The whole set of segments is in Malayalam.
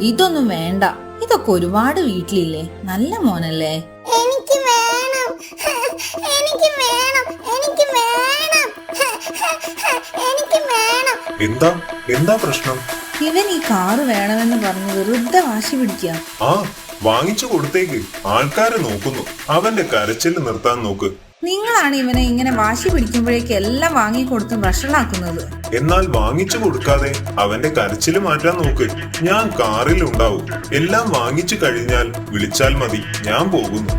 ഇതൊന്നും വേണ്ട. ഇതൊക്കെ ഒരുപാട് വീട്ടിലില്ലേ? നല്ല മോനല്ലേ? എനിക്ക് വേണം. എനിക്ക് വേണം. എനിക്ക് വേണം. എനിക്ക് വേണം. എന്താ? എന്താ പ്രശ്നം? ഇവൻ ഈ കാറ് വേണമെന്ന് പറഞ്ഞ് വെറുതെ വാശി പിടിക്കുക ആ വാങ്ങിച്ചു കൊടുത്തേക്ക്. ആൾക്കാരെ നോക്കുന്നു. അവന്റെ കരച്ചിൽ നിർത്താൻ നോക്ക്. നിങ്ങളാണ് ഇവനെ ഇങ്ങനെ വാശി പിടിക്കുമ്പോഴേക്ക് എല്ലാം വാങ്ങി കൊടുത്ത് വഷളാക്കുന്നത്. എന്നാൽ വാങ്ങിച്ചു കൊടുക്കാതെ അവന്റെ കരച്ചിൽ മാറ്റാൻ നോക്ക്. ഞാൻ കാറിൽ ഉണ്ടാവും. എല്ലാം വാങ്ങിച്ചു കഴിഞ്ഞാൽ വിളിച്ചാൽ മതി. ഞാൻ പോകുന്നു.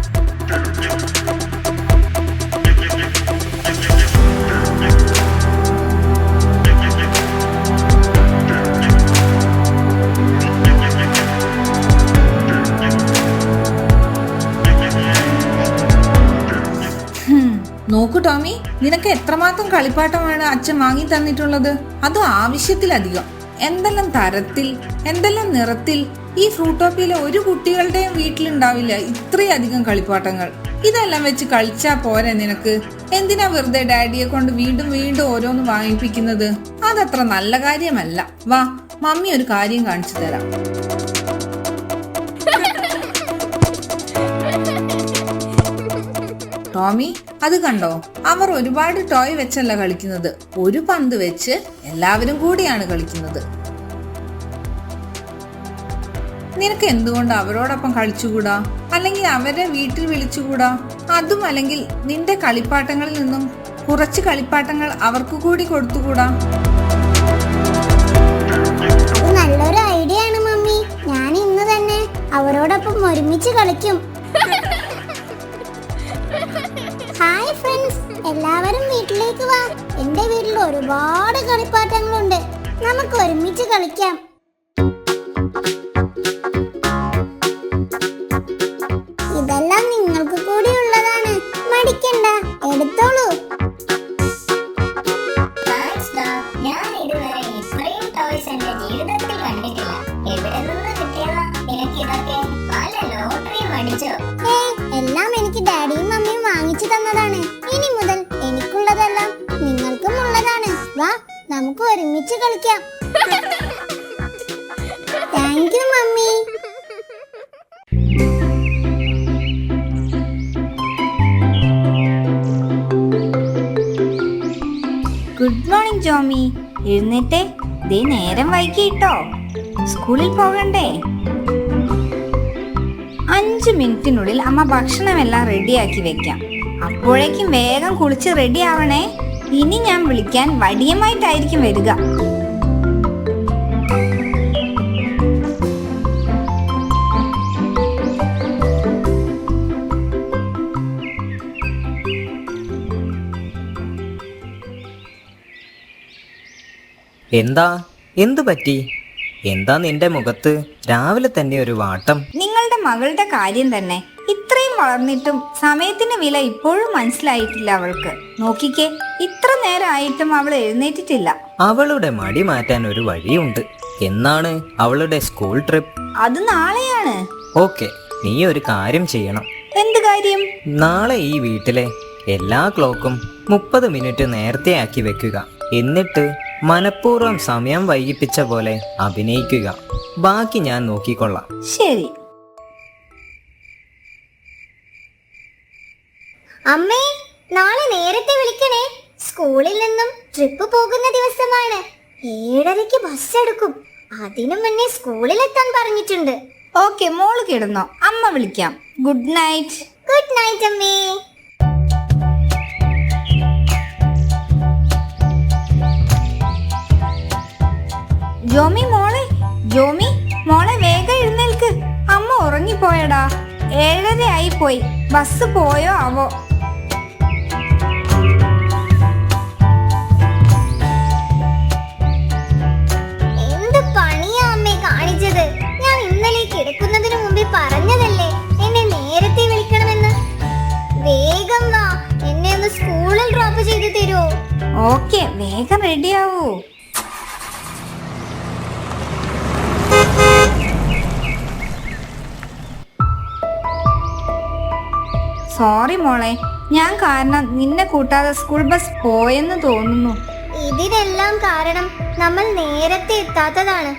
നിനക്ക് എത്രമാത്രം കളിപ്പാട്ടമാണ് അച്ഛൻ വാങ്ങി തന്നിട്ടുള്ളത്? അതും ആവശ്യത്തിലധികം. എന്തെല്ലാം തരത്തിൽ എന്തെല്ലാം നിറത്തിൽ? ഈ ഫ്രൂട്ടോപ്പിയിലെ ഒരു കുട്ടികളുടെയും വീട്ടിലുണ്ടാവില്ല ഇത്രയധികം കളിപ്പാട്ടങ്ങൾ. ഇതെല്ലാം വെച്ച് കളിച്ചാ പോരെ നിനക്ക്? എന്തിനാ വെറുതെ ഡാഡിയെ കൊണ്ട് വീണ്ടും വീണ്ടും ഓരോന്ന് വാങ്ങിപ്പിക്കുന്നത്? അതത്ര നല്ല കാര്യമല്ല. വാ മമ്മി ഒരു കാര്യം കാണിച്ചു തരാം. ടോമി അത് കണ്ടോ? അവർ ഒരുപാട് ടോയ് വെച്ചല്ല കളിക്കുന്നത്. ഒരു പന്ത് വെച്ച് എല്ലാവരും കൂടിയാണ് കളിക്കുന്നത്. നിനക്ക് എന്തുകൊണ്ട് അവരോടൊപ്പം കളിച്ചുകൂടാ? അല്ലെങ്കിൽ അവരെ വീട്ടിൽ വിളിച്ചുകൂടാ? അതും അല്ലെങ്കിൽ നിന്റെ കളിപ്പാട്ടങ്ങളിൽ നിന്നും കുറച്ച് കളിപ്പാട്ടങ്ങൾ അവർക്ക് കൂടി കൊടുത്തുകൂടാ? നല്ലൊരു ഐഡിയ ആണ് മമ്മി. ഞാൻ ഇന്ന് തന്നെ അവരോടൊപ്പം ഒരുമിച്ച് കളിക്കും. ഹായ് ഫ്രണ്ട്സ് എല്ലാവരും വീട്ടിലേക്ക് വാ. എന്റെ വീട്ടിൽ ഒരുപാട് കളിപ്പാട്ടങ്ങളുണ്ട്. നമുക്ക് ഒരുമിച്ച് കളിക്കാം. ഒരുമിച്ച് കളിക്കാം. Thank you mummy. Good morning Jomi. എഴുന്നേറ്റ്. ദേ നേരം വൈകിട്ടോ സ്കൂളിൽ പോകണ്ടേ? അഞ്ച് മിനിറ്റിനുള്ളിൽ അമ്മ ഭക്ഷണമെല്ലാം റെഡിയാക്കി വെക്കാം. അപ്പോഴേക്കും വേഗം കുളിച്ച് റെഡി ആവണേ. ഇനി ഞാൻ വിളിക്കാൻ വടിയമായിട്ടായിരിക്കും വരിക. എന്താ? എന്തു പറ്റി? എന്താ നിന്റെ മുഖത്ത് രാവിലെ തന്നെ ഒരു വാട്ടം? നിങ്ങളുടെ മകളുടെ കാര്യം തന്നെ. ഇത്രയും വളർന്നിട്ടും സമയത്തിന്റെ വില ഇപ്പോഴും മനസ്സിലായിട്ടില്ല അവൾക്ക്. നോക്കിക്കേ ഇത്ര നേരമായിട്ടും അവൾ എഴുന്നേറ്റിട്ടില്ല. അവളുടെ മടി മാറ്റാൻ ഒരു വഴിയുണ്ട്. എന്നാണ് അവളുടെ സ്കൂൾ ട്രിപ്പ്? അത് നാളെയാണ്. ഓക്കെ നീ ഒരു കാര്യം ചെയ്യണം. എന്ത് കാര്യം? നാളെ ഈ വീട്ടിലെ എല്ലാ ക്ലോക്കും മുപ്പത് മിനിറ്റ് നേരത്തെ ആക്കി വെക്കുക. എന്നിട്ട് മനഃപൂർവം സമയം വൈകിപ്പിച്ച പോലെ അഭിനയിക്കുക. ബാക്കി ഞാൻ നോക്കിക്കൊള്ളാം. ശരി. അമ്മേ നാളെ നേരത്തെ വിളിക്കണേ. സ്കൂളിൽ നിന്നും ട്രിപ്പ് പോകുന്ന ദിവസമാണ്. ഏഴരയ്ക്ക് ബസ് എടുക്കും. അതിനു മുന്നേ സ്കൂളിലെത്താൻ പറഞ്ഞിട്ടുണ്ട്. ഓക്കെ മോൾ കിടന്നോ. അമ്മ വിളിക്കാം. ഗുഡ് നൈറ്റ് ഗുഡ് നൈറ്റ് അമ്മേ. ജോമി മോളെ ജോമി മോളെ വേഗം എഴുന്നേൽക്ക്. അമ്മ ഉറങ്ങിപ്പോയടാ. ഏഴര ആയി പോയി. ബസ് പോയോ ആവോ റെഡിയാവൂ. സോറി മോളെ ഞാൻ കാരണം നിന്നെ കൂട്ടാതെ സ്കൂൾ ബസ് പോയെന്ന് തോന്നുന്നു. ഇതിനെല്ലാം കാരണം നമ്മൾ നേരത്തെ എത്താത്തതാണ്.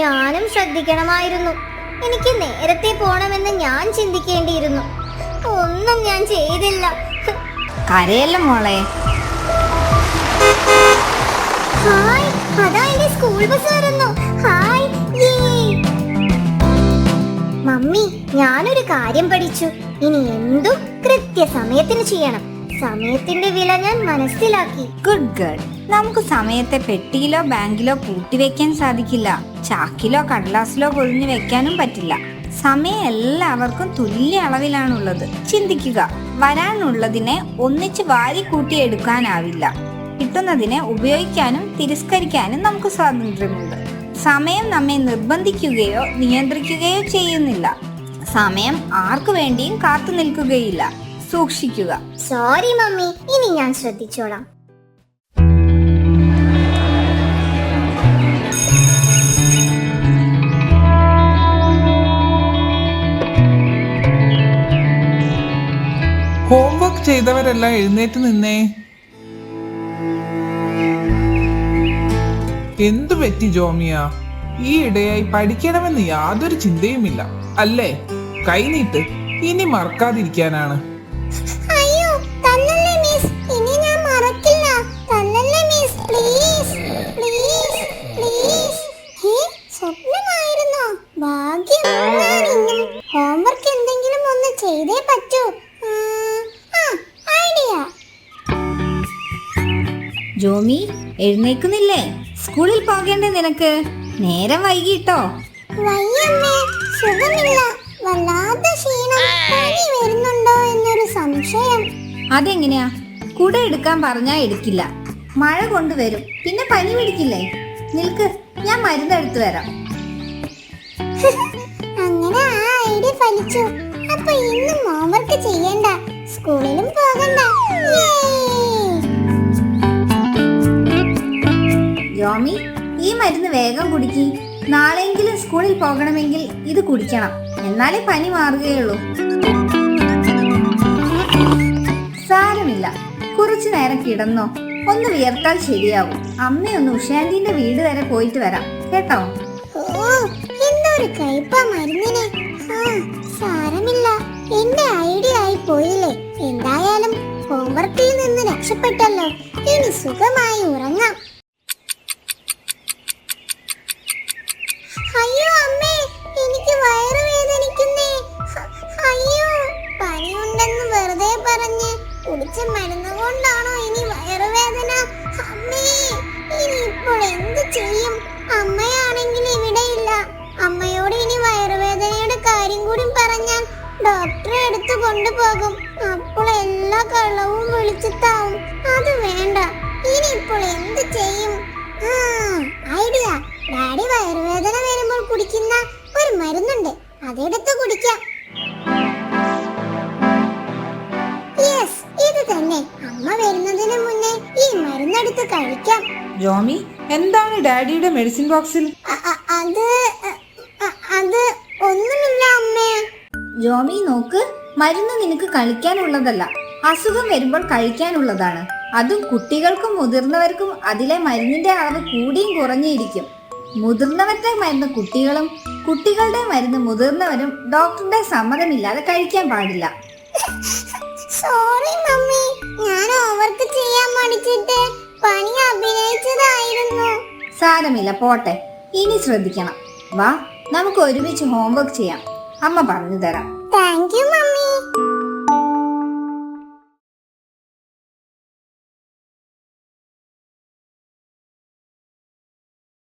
ഞാനും ശ്രദ്ധിക്കണമായിരുന്നു. എനിക്ക് നേരത്തെ പോണമെന്ന് ഞാൻ ചിന്തിക്കേണ്ടിയിരുന്നു. ഒന്നും ഞാൻ ചെയ്തില്ല. കരയല്ല മോളെ? ഹായ് അതാ സ്കൂൾ ബസ് വരുന്നു ഹായ്. മമ്മി ഞാനൊരു കാര്യം പഠിച്ചു. ഇനി എന്തും കൃത്യസമയത്തിന് ചെയ്യണം. സമയത്തിന്റെ വില ഞാൻ മനസ്സിലാക്കി. ഗുഡ് ഗേൾ നമുക്ക് സമയത്തെ പെട്ടിയിലോ ബാങ്കിലോ പൂട്ടിവെക്കാൻ സാധിക്കില്ല. ചാക്കിലോ കടലാസിലോ പൊഴിഞ്ഞു വെക്കാനും പറ്റില്ല. സമയം എല്ലാവർക്കും തുല്യ അളവിലാണുള്ളത്. ചിന്തിക്കുക. വരാനുള്ളതിനെ ഒന്നിച്ച് വാരി കൂട്ടിയെടുക്കാനാവില്ല കിട്ടുന്നതിനെ ഉപയോഗിക്കാനും തിരസ്കരിക്കാനും നമുക്ക് സ്വാതന്ത്ര്യമുണ്ട്. സമയം നമ്മെ നിർബന്ധിക്കുകയോ നിയന്ത്രിക്കുകയോ ചെയ്യുന്നില്ല. സമയം ആർക്കു വേണ്ടിയും കാത്തു നിൽക്കുകയില്ല. സൂക്ഷിക്കുക. Sorry mummy. ഇനി ഞാൻ ശ്രദ്ധിച്ചോളാം. ഹോംവർക്ക് ചെയ്തവരെല്ലാം എഴുന്നേറ്റ് നിന്നേ. എന്തു പറ്റി ജോമിയ? ഈ ഇടയായി പഠിക്കണമെന്ന് യാതൊരു ചിന്തയുമില്ല. അല്ലേ? കൈനീട്ട് ഇനി മറക്കാതിരിക്കാനാണ്. ജോമി എഴുന്നേക്കുന്നില്ലേ സ്കൂളിൽ പോകേണ്ടേ നിനക്ക്? നേരം വൈകിട്ടോ? സുഖമില്ല. വല്ലാതെ ക്ഷീണം വരുന്നുണ്ടോ എന്നൊരു സംശയം. അതെങ്ങനെയാ? കുട എടുക്കാൻ പറഞ്ഞാ എടുക്കില്ല. മഴ കൊണ്ടുവരും പിന്നെ പനി പിടിക്കില്ലേ? നിൽക്ക് ഞാൻ മരുന്നെടുത്തു വരാം. അങ്ങനെ ആ ഐഡിയ ഫലിച്ചു. അപ്പൊ ഇന്നും ഹോംവർക്ക് ചെയ്യണ്ട. സ്കൂളിലും പോകണ്ട. ജോമി ഈ മരുന്ന് വേഗം കുടിക്കി. നാളെയെങ്കിലും സ്കൂളിൽ പോകണമെങ്കിൽ ഇത് കുടിക്കണം. എന്നാലേ പനി മാറുകയുള്ളൂ. സാരമില്ല. കുറച്ചു നേരം കിടന്നോ. ഒന്ന് വിയർത്താൽ ശരിയാവും. അമ്മയൊന്ന് ഉഷാന്റിന്റെ വീട് വരെ പോയിട്ട് വരാം. കേട്ടോ? എന്തൊരു കയ്പ സാരമില്ല. എന്റെ ഐഡിയ ആയി പോയില്ലേ. എന്തായാലും ഹോംവർക്കിൽ നിന്ന് രക്ഷപ്പെട്ടല്ലോ. ഇനി സുഖമായി ഉറങ്ങാം. കുടിച്ച മരുന്ന് കൊണ്ടാണോ ഇനി വയറുവേദന? അമ്മേ ഇനി ഇപ്പോൾ എന്ത് ചെയ്യും? അമ്മയാണെങ്കിൽ ഇവിടെയില്ല അമ്മയോട് ഇനി വയറുവേദനയുടെ കാര്യം കൂടി പറഞ്ഞാൽ ഡോക്ടറെ അടുത്ത് കൊണ്ടുപോകും. അപ്പോൾ എല്ലാ കള്ളവും വിളിച്ചിട്ടാവും. അത് വേണ്ട. ഇനി ഇപ്പോൾ എന്ത് ചെയ്യും? ഐഡിയ. ഡാഡി വയറുവേദന വരുമ്പോൾ കുടിക്കുന്ന ഒരു മരുന്നുണ്ട്. അതെടുത്ത് കുടിക്കാം. മരുന്നെടുത്ത് കഴിക്കാം. ജോമി എന്താണ് ഡാഡിയുടെ മെഡിസിൻ ബോക്സിൽ? അത് അത് ഒന്നുമില്ല അമ്മേ. ജോമി നോക്ക് മരുന്ന് നിനക്ക് കഴിക്കാനുള്ളതല്ല. അസുഖം വരുമ്പോൾ കഴിക്കാനുള്ളതാണ്. അതും കുട്ടികൾക്കും മുതിർന്നവർക്കും അതിലെ മരുന്നിന്റെ അളവ് കൂടിയും കുറഞ്ഞിരിക്കും. മുതിർന്നവരുടെ മരുന്ന് കുട്ടികളും കുട്ടികളുടെ മരുന്ന് മുതിർന്നവരും ഡോക്ടറുടെ സമ്മതമില്ലാതെ കഴിക്കാൻ പാടില്ല. Sorry mummy. ഞാൻ ഓവർക്ക് ചെയ്യാൻ സാരമില്ല പോട്ടെ. ഇനി ശ്രദ്ധിക്കണം. വാ നമുക്ക് ഒരുമിച്ച് ഹോംവർക്ക് ചെയ്യാം. അമ്മ പറഞ്ഞു തരാം. Thank you